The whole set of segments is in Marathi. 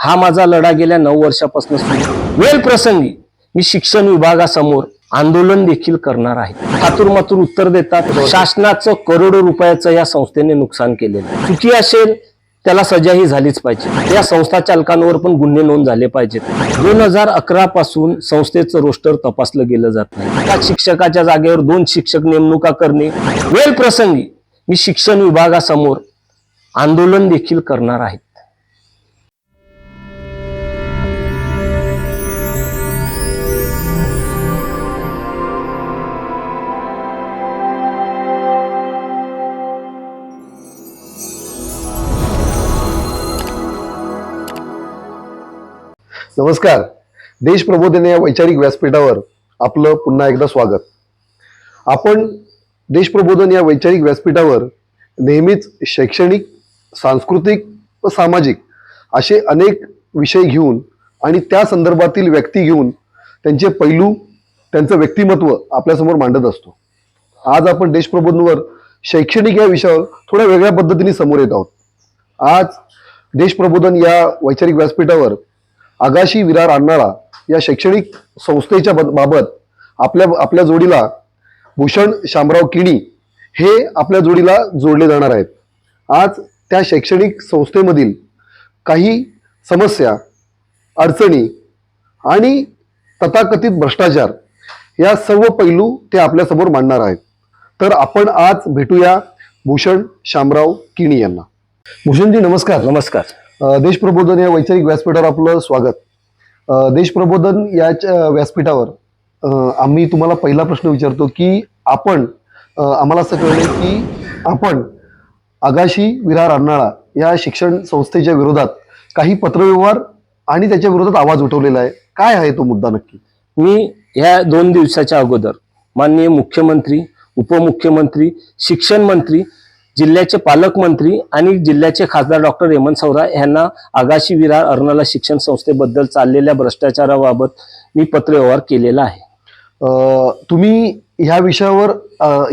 हा माझा लढा गेल्या नऊ वर्षापासून सुरू. वेळ प्रसंगी मी शिक्षण विभागासमोर आंदोलन देखील करणार आहे. हातूर उत्तर देतात शासनाचं करोडो रुपयाचं या संस्थेने नुकसान केलेलं चुकी असेल त्याला सजाही झालीच पाहिजे. या संस्था चालकांवर पण गुन्हे नोंद झाले पाहिजेत. दोन हजार अकरा पासून संस्थेचं रोस्टर तपासलं गेलं जात नाही. एका शिक्षकाच्या जागेवर दोन शिक्षक नेमणुका करणे. वेळ प्रसंगी मी शिक्षण विभागासमोर आंदोलन देखील करणार आहे. नमस्कार. देश प्रबोधन या वैचारिक व्यासपीठावर आपलं पुन्हा एकदा स्वागत. आपण देश प्रबोधन या वैचारिक व्यासपीठावर नेहमीच शैक्षणिक सांस्कृतिक व सामाजिक असे अनेक विषय घेऊन आणि त्या संदर्भातील व्यक्ती घेऊन त्यांचे पैलू त्यांचं व्यक्तिमत्व आपल्यासमोर मांडत असतो. आज आपण देशप्रबोधनवर शैक्षणिक या विषयावर थोड्या वेगळ्या पद्धतीने समोर येत आहोत. आज देश प्रबोधन या वैचारिक व्यासपीठावर आगाशी विरार आणणारा या शैक्षणिक संस्थेच्या बाबत आपल्या आपल्या जोडीला भूषण शामराव किणी हे आपल्या जोडीला जोडले जाणार आहेत. आज त्या शैक्षणिक संस्थेमधील काही समस्या अडचणी आणि तथाकथित भ्रष्टाचार या सर्व पैलू ते आपल्यासमोर मांडणार आहेत. तर आपण आज भेटूया भूषण शामराव किणी यांना. भूषणजी नमस्कार. नमस्कार. देश प्रबोधन या वैचारिक व्यासपीठावर आपलं स्वागत. देश प्रबोधन याच्या व्यासपीठावर आम्ही तुम्हाला पहिला प्रश्न विचारतो की आपण आम्हाला असं कळलं की आपण आगाशी विरार अर्नाळा या शिक्षण संस्थेच्या विरोधात काही पत्रव्यवहार आणि त्याच्या विरोधात आवाज उठवलेला आहे. काय आहे तो मुद्दा नक्की? मी ह्या दोन दिवसाच्या अगोदर माननीय मुख्यमंत्री उपमुख्यमंत्री शिक्षण मंत्री जिल्ह्याचे पालकमंत्री आणि जिल्ह्याचे खासदार डॉक्टर हेमंत सौरा यांना आगाशी विरार अर्नाला शिक्षण संस्थेबद्दल चाललेल्या भ्रष्टाचाराबाबत मी पत्रव्यवहार केलेला आहे. तुम्ही ह्या विषयावर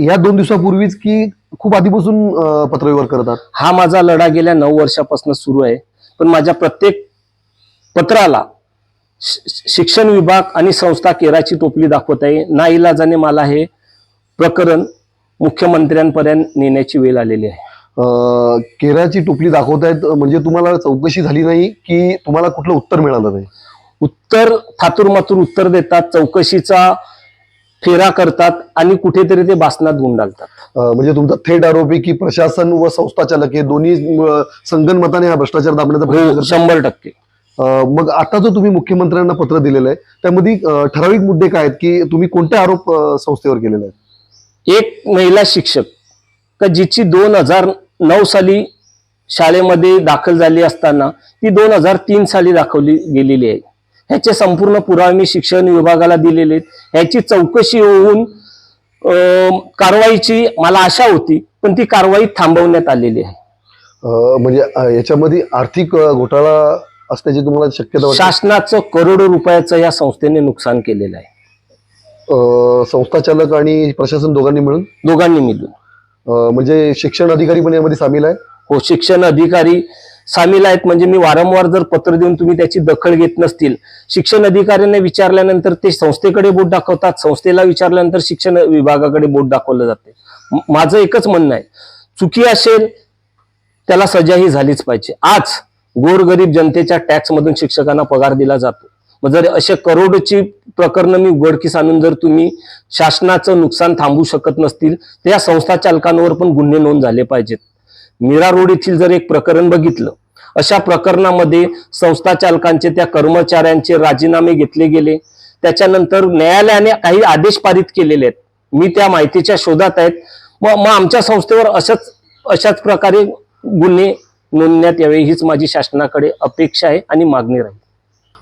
या दोन दिवसापूर्वीच की खूप आधीपासून पत्रव्यवहार करत आहात? हा माझा लढा गेल्या नऊ वर्षापासून सुरू आहे. पण माझ्या प्रत्येक पत्राला शिक्षण विभाग आणि संस्था केराची टोपली दाखवत आहे. नाईलाजाने मला हे प्रकरण मुख्यमंत्र्यांपर्यंत नेण्याची वेळ आलेली आहे. केराची टोपली दाखवतायत म्हणजे तुम्हाला चौकशी झाली नाही की तुम्हाला कुठलं उत्तर मिळालं नाही? उत्तर थातूर मातूर उत्तर देतात चौकशीचा फेरा करतात आणि कुठेतरी ते भासणात गुंडाळतात म्हणजे तुमचा थेट आरोप आहे की प्रशासन व संस्था चालक हे दोन्ही संगनमताने हा भ्रष्टाचार दाबण्याचा. शंभर टक्के. मग आता जो तुम्ही मुख्यमंत्र्यांना पत्र दिलेलं आहे त्यामध्ये ठराविक मुद्दे काय आहेत की तुम्ही कोणते आरोप संस्थेवर केलेले आहेत? एक महिला शिक्षक का जिची दोन हजार नऊ साली शाळेमध्ये दाखल झाली असताना ती दोन हजार तीन साली दाखवली गेलेली आहे. ह्याचे संपूर्ण पुरावे मी शिक्षण विभागाला दिलेले आहेत. ह्याची चौकशी होऊन कारवाईची मला आशा होती पण ती कारवाई थांबवण्यात आलेली आहे. म्हणजे याच्यामध्ये आर्थिक घोटाळा असण्याची तुम्हाला शक्यता शासनाचं करोडो रुपयाचं या संस्थेने नुकसान केलेलं आहे. अ, संस्था चालक आणि प्रशासन दोघांनी मिळून? दोघांनी मिळून. अ, म्हणजे शिक्षण अधिकारी पण यामध्ये सामील आहे हो शिक्षण अधिकारी सामील आहेत. म्हणजे मी वारंवार जर पत्र देऊन तुम्ही त्याची दखल घेत नसतील शिक्षण अधिकाऱ्यांना विचारल्यानंतर ते संस्थेकडे बोट दाखवतात. संस्थेला विचारल्यानंतर शिक्षण विभागाकडे बोट दाखवलं जाते. म- माझं एकच म्हणणं आहे. चुकी असेल त्याला सजाही झालीच पाहिजे. आज गोरगरीब जनतेच्या टॅक्स मधून शिक्षकांना पगार दिला जातो. मग जर असे करोडची प्रकरणं मी उघडकीस आणून जर तुम्ही शासनाचं नुकसान थांबवू शकत नसतील तर या संस्था चालकांवर पण गुन्हे नोंद झाले पाहिजेत. मीरा रोड येथील जर एक प्रकरण बघितलं अशा प्रकरणामध्ये संस्था चालकांचे त्या कर्मचाऱ्यांचे राजीनामे घेतले गेले. त्याच्यानंतर न्यायालयाने काही आदेश पारित केलेले आहेत. मी त्या माहितीच्या शोधात आहेत. मग मग आमच्या संस्थेवर अशाच अशाच प्रकारे गुन्हे नोंदण्यात यावे हीच माझी शासनाकडे अपेक्षा आहे आणि मागणी राहील.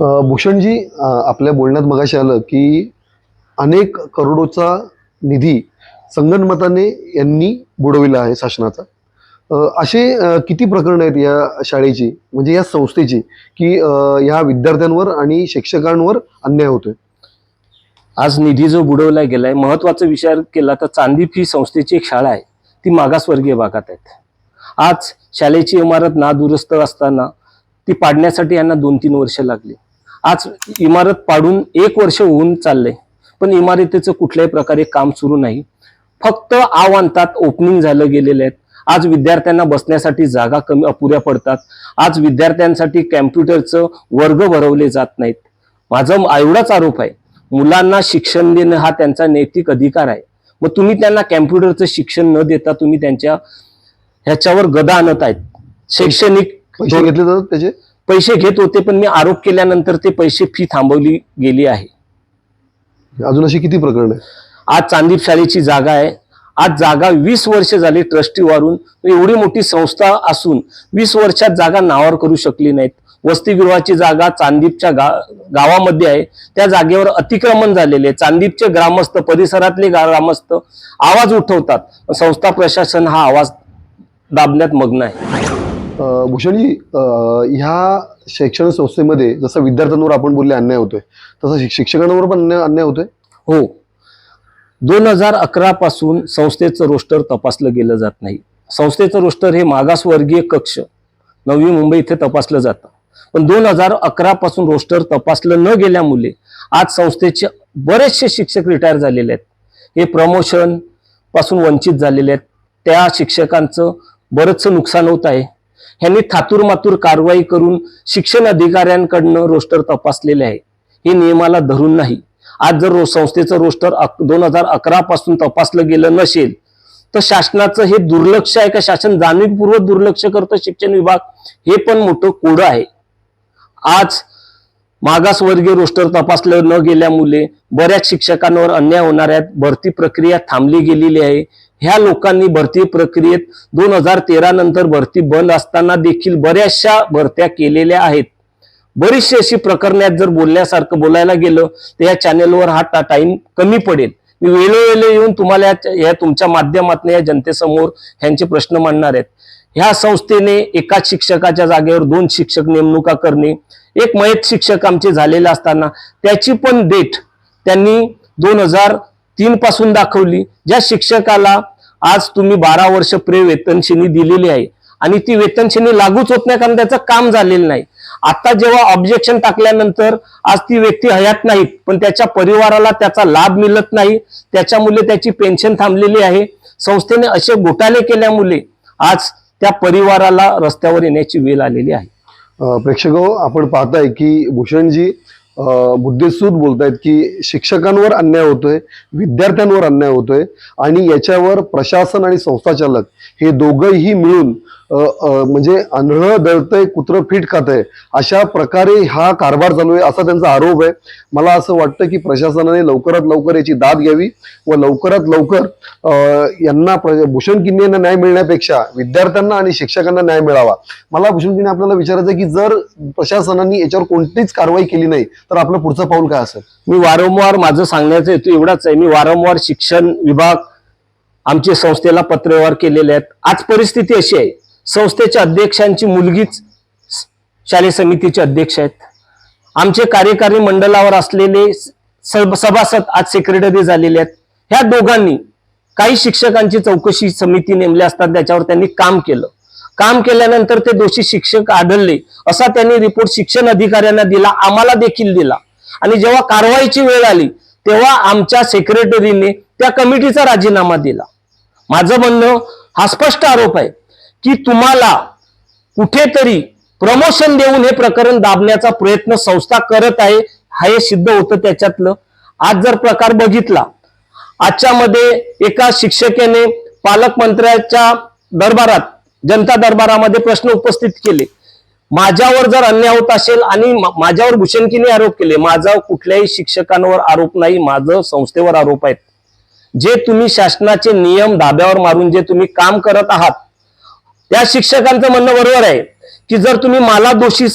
भूषणजी आपल्या बोलण्यात मगाशी आलं की अनेक करोडोचा निधी संगणमताने यांनी बुडविला आहे शासनाचा. असे किती प्रकरण आहेत या शाळेची? म्हणजे या संस्थेची की या विद्यार्थ्यांवर आणि शिक्षकांवर अन्याय होतोय? आज निधी जो बुडवला गेलाय महत्त्वाचा विचार केला तर चांदी फी संस्थेची एक शाळा आहे. ती मागासवर्गीय भागात आहेत. आज शाळेची इमारत नादुरुस्त असताना ती पाडण्यासाठी यांना दोन तीन वर्ष लागली. आज इमारत पाडून एक वर्ष होऊन चाललंय. पण इमारतीचं कुठल्याही प्रकारे काम सुरू नाही. फक्त आवांतात ओपनिंग झालं गेलेले आहेत आज विद्यार्थ्यांना बसण्यासाठी जागा कमी अपुऱ्या पडतात. आज विद्यार्थ्यांसाठी कॅम्प्युटरचं वर्ग भरवले जात नाहीत. माझा एवढाच आरोप आहे. मुलांना शिक्षण देणं हा त्यांचा नैतिक अधिकार आहे. मग तुम्ही त्यांना कॅम्प्युटरचं शिक्षण न देता तुम्ही त्यांच्या ह्याच्यावर गदा आणत आहेत. शैक्षणिक पैसे घेतले जातात त्याचे? पैसे घेत होते पण मी आरोप केल्यानंतर ते पैसे फी थांबवली गेली आहे. अजून अशी किती प्रकरण आहे आज चांदीप शाळेची जागा आहे. आज जागा वीस वर्ष झाली ट्रस्टीवरून एवढी मोठी संस्था असून वीस वर्षात जागा नावावर करू शकली नाहीत. वसतिगृहाची जागा चांदीपच्या गा गावामध्ये आहे. त्या जागेवर अतिक्रमण झालेले आहे. चांदीपचे ग्रामस्थ परिसरातले ग्रामस्थ आवाज उठवतात. संस्था प्रशासन हा आवाज दाबण्यात मग्न आहे. अं, भूषणजी ह्या शैक्षणिक संस्थेमध्ये जसं विद्यार्थ्यांवर आपण बोलले अन्याय होतोय तसं शिक्षकांवर पण अन्याय अन्याय होतोय? हो. दोन हजार अकरा पासून संस्थेचं रोस्टर तपासलं गेलं जात नाही. संस्थेचं रोस्टर हे मागासवर्गीय कक्ष नवी मुंबई इथे तपासलं जातं. पण दोन हजार अकरा पासून रोस्टर तपासलं न गेल्यामुळे आज संस्थेचे बरेचसे शिक्षक रिटायर झालेले आहेत. हे प्रमोशनपासून वंचित झालेले आहेत. त्या शिक्षकांचं बरंचसं नुकसान होत आहे. ह्यांनी थातूर मातूर कारवाई करून शिक्षण अधिकाऱ्यांकडनं रोस्टर तपासलेले आहे. हे नियमाला धरून नाही. आज जर रो- संस्थेचं रोस्टर दोन हजार अकरा पासून तपासलं गेलं नसेल तर शासनाचं हे दुर्लक्ष आहे का? शासन जाणीवपूर्वक दुर्लक्ष करतं शिक्षण विभाग? हे पण मोठं कोडं आहे. आज मागासवर्गीय रोस्टर तपासलं न गेल्यामुळे बऱ्याच शिक्षकांवर अन्याय होणाऱ्या भरती प्रक्रिया थांबली गेलेली आहे. ह्या लोकांनी भरती प्रक्रियेत दोन हजार तेरा नंतर भरती बंद असताना देखील बऱ्याचशा भरत्या केलेल्या आहेत. बरीचशी अशी प्रकरणात जर बोलण्यासारखं बोलायला गेलं तर या चॅनेलवर हा टाइम कमी पडेल. मी वेळोवेळी येऊन तुम्हाला या तुमच्या माध्यमातून या जनतेसमोर ह्यांचे प्रश्न मांडणार आहेत. ह्या संस्थेने एकाच शिक्षकाच्या जागेवर दोन शिक्षक नेमणुका करणे एक मयत शिक्षक आमचे झालेले असताना त्याची पण डेट त्यांनी दोन हजार तीन पासून दाखवली ज्या शिक्षकाला आज तुम्ही बारा वर्ष प्रे वेतनश्रेणी दिलेली आहे आणि ती वेतनश्रेणी लागूच होत नाही कारण त्याचं काम झालेलं नाही. आता जेव्हा ऑब्जेक्शन टाकल्यानंतर आज ती व्यक्ती हयात नाहीत पण त्याच्या परिवाराला त्याचा लाभ मिळत नाही त्याच्यामुळे त्याची पेन्शन थांबलेली आहे. संस्थेने असे घोटाळे केल्यामुळे आज त्या परिवाराला रस्त्यावर येण्याची वेळ आलेली आहे. प्रेक्षक आपण पाहताय की भूषणजी अं, मुद्देसूद बोलतायत की शिक्षकांवर अन्याय होतोय विद्यार्थ्यांवर अन्याय होतोय आणि याच्यावर प्रशासन आणि संस्थाचालक हे दोघंही मिळून म्हणजे आंधळं दळतंय कुत्रं फीट खातंय अशा प्रकारे हा कारभार चालू आहे असा त्यांचा आरोप आहे. मला असं वाटतं की प्रशासनाने लवकरात लवकर याची दाद घ्यावी व लवकरात लवकर यांना प्र- भूषण किन्नी न्याय मिळण्यापेक्षा विद्यार्थ्यांना आणि शिक्षकांना न्याय मिळावा. मला भूषण किन्ने आपल्याला विचारायचं आहे की जर प्रशासनाने याच्यावर कोणतीच कारवाई केली नाही तर आपलं पुढचं पाऊल काय असेल? मी वारंवार माझं सांगण्याचा हेतू एवढाच आहे. मी वारंवार शिक्षण विभाग आमच्या संस्थेला पत्रव्यवहार केलेले आहेत. आज परिस्थिती अशी आहे संस्थेच्या अध्यक्षांची मुलगीच शालेय समितीचे अध्यक्ष आहेत. आमचे कार्यकारी मंडळावर असलेले स- सभासद आज सेक्रेटरी झालेले आहेत. ह्या दोघांनी काही शिक्षकांची चौकशी समिती नेमल्या असतात त्याच्यावर त्यांनी काम केलं. काम केल्यानंतर ते दोषी शिक्षक आढळले. असा त्यांनी रिपोर्ट शिक्षण अधिकाऱ्यांना दिला आम्हाला देखील दिला. आणि जेव्हा कारवाईची वेळ आली तेव्हा आमच्या सेक्रेटरीने त्या कमिटीचा राजीनामा दिला. माझं म्हणणं हा स्पष्ट आरोप आहे. की तुम्हाला कुठेतरी प्रमोशन देऊन हे प्रकरण दाबण्याचा प्रयत्न संस्था करत आहे हे सिद्ध होतं त्याच्यातलं. आज जर प्रकार बघितला आजच्या मध्ये एका शिक्षकेने पालकमंत्र्याच्या दरबारात जनता दरबारामध्ये प्रश्न उपस्थित केले. माझ्यावर जर अन्याय होत असेल आणि माझ्यावर भूषणकीने आरोप केले माझा कुठल्याही शिक्षकांवर आरोप नाही माझं संस्थेवर आरोप आहेत. जे तुम्ही शासनाचे नियम धाब्यावर मारून जे तुम्ही काम करत आहात त्या शिक्षकांचं म्हणणं बरोबर आहे की जर तुम्ही मला दोषी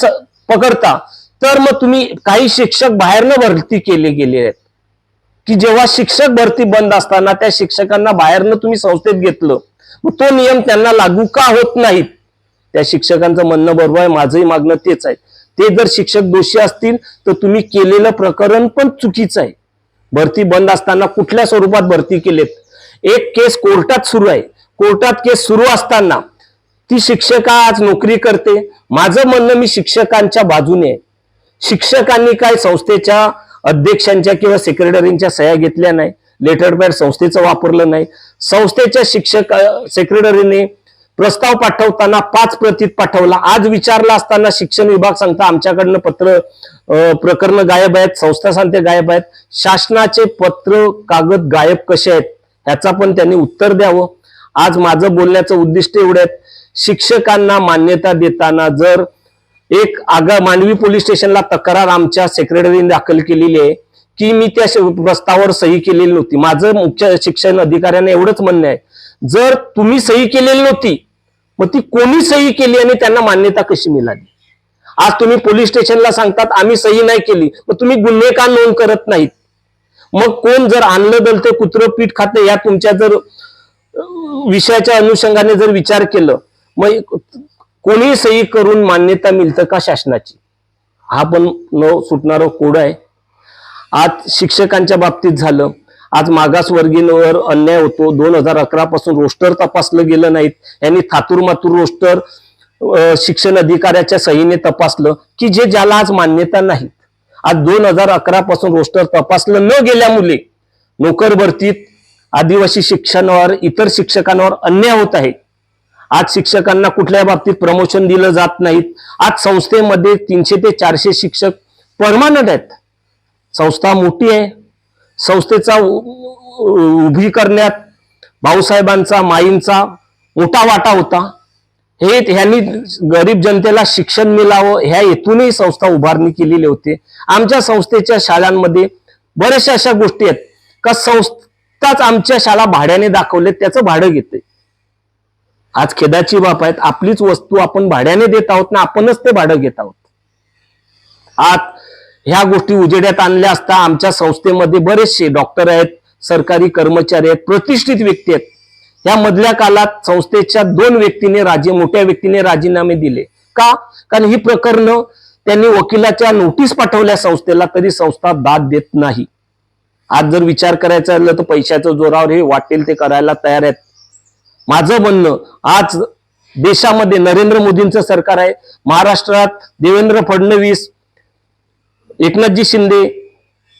पकडता तर मग तुम्ही काही शिक्षक बाहेरनं भरती केले गेले आहेत. की जेव्हा शिक्षक भरती बंद असताना त्या शिक्षकांना बाहेरनं तुम्ही संस्थेत घेतलं मग तो नियम त्यांना लागू का होत नाहीत? त्या शिक्षकांचं म्हणणं बरोबर आहे माझंही मागणं तेच आहे. ते जर शिक्षक दोषी असतील तर तुम्ही केलेलं प्रकरण पण चुकीचं आहे. भरती बंद असताना कुठल्या स्वरूपात भरती केलेत? एक केस कोर्टात सुरू आहे. कोर्टात केस सुरू असताना ती शिक्षका आज नोकरी करते. माझं म्हणणं मी शिक्षकांच्या बाजूने आहे. शिक्षकांनी काय संस्थेच्या अध्यक्षांच्या किंवा सेक्रेटरींच्या सह्या घेतल्या नाही लेटर पॅड संस्थेचं वापरलं नाही. संस्थेच्या शिक्षक सेक्रेटरीने प्रस्ताव पाठवताना पाच प्रतीत पाठवला. आज विचारला असताना शिक्षण विभाग सांगता आमच्याकडनं पत्र प्रकरण गायब आहेत संस्था सांगते गायब आहेत. शासनाचे पत्र कागद गायब कसे आहेत? ह्याचा पण त्यांनी उत्तर द्यावं. आज माझं बोलण्याचं उद्दिष्ट एवढं आहे शिक्षकांना मान्यता देताना जर एक आगा मानवी पोलीस स्टेशनला तक्रार आमच्या सेक्रेटरीने दाखल केलेली आहे की मी त्या प्रस्तावावर सही केलेली नव्हती. माझं मुख्य शिक्षण अधिकाऱ्यांना एवढंच म्हणणं आहे. जर तुम्ही सही केलेली नव्हती मग ती कोणी सही केली आणि त्यांना मान्यता कशी मिळाली? आज तुम्ही पोलीस स्टेशनला सांगतात आम्ही सही नाही केली. मग तुम्ही गुन्हे का नोंद करत नाहीत? मग कोण जर आणलं दलते कुत्रं पीठ खाते या तुमच्या जर विषयाच्या अनुषंगाने जर विचार केलं मग कोणी सही करून मान्यता मिळतं का शासनाची? हा पण न सुटणारं कोड आहे. आज शिक्षकांच्या बाबतीत झालं. आज मागासवर्गीयांवर अन्याय होतो. दोन हजार अकरा पासून रोस्टर तपासलं गेलं नाहीत. यांनी थातूर मातूर रोस्टर शिक्षण अधिकाऱ्याच्या सहीने तपासलं की जे ज्याला आज मान्यता नाही आज दोन हजार अकरा पासून रोस्टर तपासलं न गेल्यामुळे नोकर भरतीत आदिवासी शिक्षणावर इतर शिक्षकांवर अन्याय होत आहे. आज शिक्षकांना कुठल्या बाबतीत प्रमोशन दिलं जात नाहीत. आज संस्थेमध्ये तीनशे ते चारशे शिक्षक परमानंट आहेत. संस्था मोठी आहे. संस्थेचा उभी करण्यात भाऊसाहेबांचा माईंचा मोठा वाटा होता. हे ह्यांनी गरीब जनतेला शिक्षण मिळावं ह्या हेतूनही संस्था उभारणी केलेली होती. आमच्या संस्थेच्या शाळांमध्ये बऱ्याचशा अशा गोष्टी आहेत. का संस्थाच आमच्या शाळा भाड्याने दाखवले त्याचं भाडं घेते आज खेदाची बाब आहेत आपलीच वस्तू आपण भाड्याने देत आहोत ना आपणच ते भाडं घेत आहोत. आज ह्या गोष्टी उजेड्यात आणल्या असता आमच्या संस्थेमध्ये बरेचसे डॉक्टर आहेत सरकारी कर्मचारी आहेत प्रतिष्ठित व्यक्ती आहेत. या मधल्या काळात संस्थेच्या दोन व्यक्तीने राजे मोठ्या व्यक्तीने राजीनामे दिले. का? कारण ही प्रकरण त्यांनी वकिलाच्या नोटीस पाठवल्या संस्थेला तरी संस्था दाद देत नाही. आज जर विचार करायचा झालं तर पैशाच्या जोरावर हे वाटेल ते करायला तयार आहेत. माझं म्हणणं आज देशामध्ये नरेंद्र मोदींचं सरकार आहे. महाराष्ट्रात देवेंद्र फडणवीस एकनाथजी शिंदे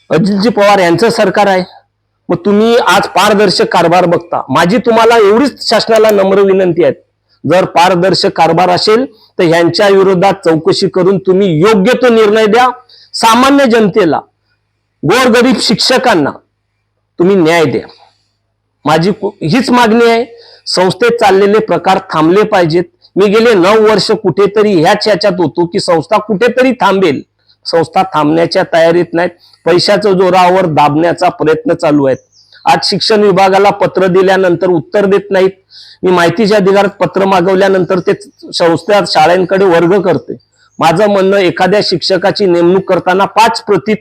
अजितजी पवार यांचं सरकार आहे. मग तुम्ही आज पारदर्शक कारभार बघता. माझी तुम्हाला एवढीच शासनाला नम्र विनंती आहे. जर पारदर्शक कारभार असेल तर ह्यांच्या विरोधात चौकशी करून तुम्ही योग्य तो निर्णय द्या. सामान्य जनतेला गोरगरीब शिक्षकांना तुम्ही न्याय द्या. माझी हीच मागणी आहे. संस्थेत चाललेले प्रकार थांबले पाहिजेत. मी गेले नऊ वर्ष कुठेतरी ह्याच याच्यात होतो की संस्था कुठेतरी थांबेल. संस्था थांबण्याच्या तयारीत नाहीत. पैशाच्या जोरावर दाबण्याचा प्रयत्न चालू आहेत. आज शिक्षण विभागाला पत्र दिल्यानंतर उत्तर देत नाहीत. मी माहितीच्या अधिकारात पत्र मागवल्यानंतर ते संस्था शाळांकडे वर्ग करते. माझं म्हणणं एखाद्या शिक्षकाची नेमणूक करताना पाच प्रतीत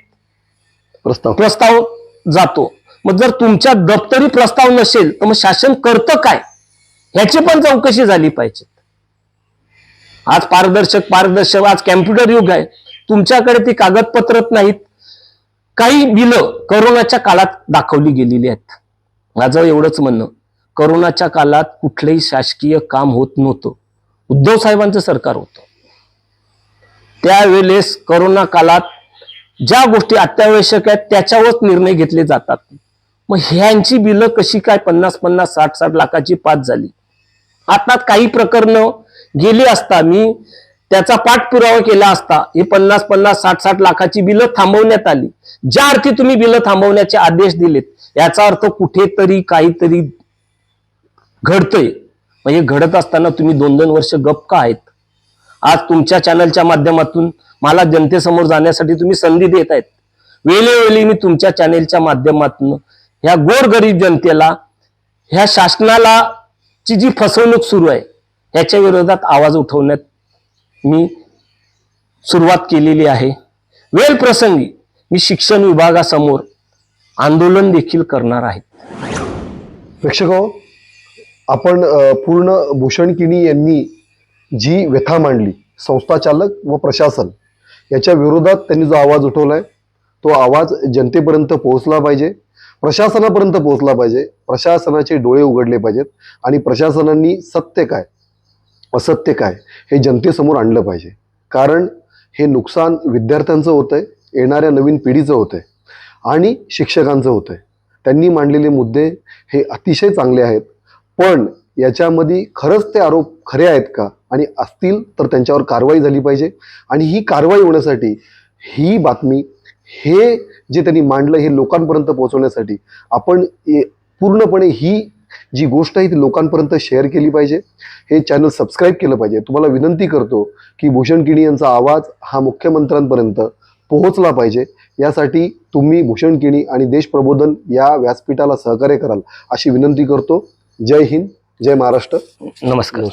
प्रस्ताव. प्रस्ताव जातो. मग जर तुमच्या दप्तरी प्रस्ताव नसेल तर मग शासन करतं काय? ह्याची पण चौकशी झाली पाहिजे. आज पारदर्शक पारदर्शक आज कॅम्प्युटर युग आहे. तुमच्याकडे ती कागदपत्रच नाहीत. काही बिलं करोनाच्या काळात दाखवली गेलेली आहेत. माझं एवढंच म्हणणं. करोनाच्या काळात कुठलंही शासकीय काम होत नव्हतं. उद्धव साहेबांचं सरकार होतं. त्यावेळेस करोना काळात ज्या गोष्टी अत्यावश्यक आहेत त्याच्यावरच निर्णय घेतले जातात. मग ह्यांची बिलं कशी काय पन्नास पन्नास साठ साठ लाखाची पाच झाली? आता काही प्रकरणं गेली असता मी त्याचा पाठपुरावा केला असता ही पन्नास पन्नास साठ साठ लाखाची बिलं थांबवण्यात आली. ज्या अर्थी तुम्ही बिलं थांबवण्याचे आदेश दिलेत याचा अर्थ कुठेतरी काहीतरी घडतंय. म्हणजे घडत असताना तुम्ही दोन दोन वर्ष गप का आहेत? आज तुमच्या चॅनलच्या माध्यमातून मला जनतेसमोर जाण्यासाठी तुम्ही संधी देत आहेत. वेळोवेळी मी तुमच्या चॅनेलच्या माध्यमातून ह्या गोरगरीब जनतेला ह्या शासनाला ची जी फसवणूक सुरू आहे ह्याच्या विरोधात आवाज उठवण्यात मी सुरुवात केलेली आहे. वेळ प्रसंगी मी शिक्षण विभागासमोर आंदोलन देखील करणार आहे. प्रेक्षक आपण पूर्ण भूषण किणी यांनी जी व्यथा मांडली संस्थाचालक व प्रशासन याच्या विरोधात त्यांनी जो आवाज उठवला आहे तो आवाज जनतेपर्यंत पोहोचला पाहिजे. प्रशासनापर्यंत पोहोचला पाहिजे. प्रशासनाचे डोळे उघडले पाहिजेत. आणि प्रशासनांनी सत्य काय? असत्य काय? हे जनतेसमोर आणलं पाहिजे. कारण हे नुकसान विद्यार्थ्यांचं होतं आहे येणाऱ्या नवीन पिढीचं होतं आहे आणि शिक्षकांचं होतं आहे त्यांनी मांडलेले मुद्दे हे अतिशय चांगले आहेत. पण याच्यामध्ये खरंच ते आरोप खरे आहेत का? आणि असतील तर त्यांच्यावर कारवाई झाली पाहिजे. आणि ही कारवाई होण्यासाठी ही बातमी हे जे त्यांनी मांडलं हे लोकांपर्यंत पोहोचवण्यासाठी आपण पूर्णपणे ही जी गोष्ट आहे ती लोकांपर्यंत शेअर केली पाहिजे. हे चॅनल सबस्क्राईब केलं पाहिजे. तुम्हाला विनंती करतो की भूषण किणी यांचा आवाज हा मुख्यमंत्र्यांपर्यंत पोहोचला पाहिजे. यासाठी तुम्ही भूषण किणी आणि देश प्रबोधन या व्यासपीठाला सहकार्य कराल अशी विनंती करतो. जय हिंद जय महाराष्ट्र. नमस्कार.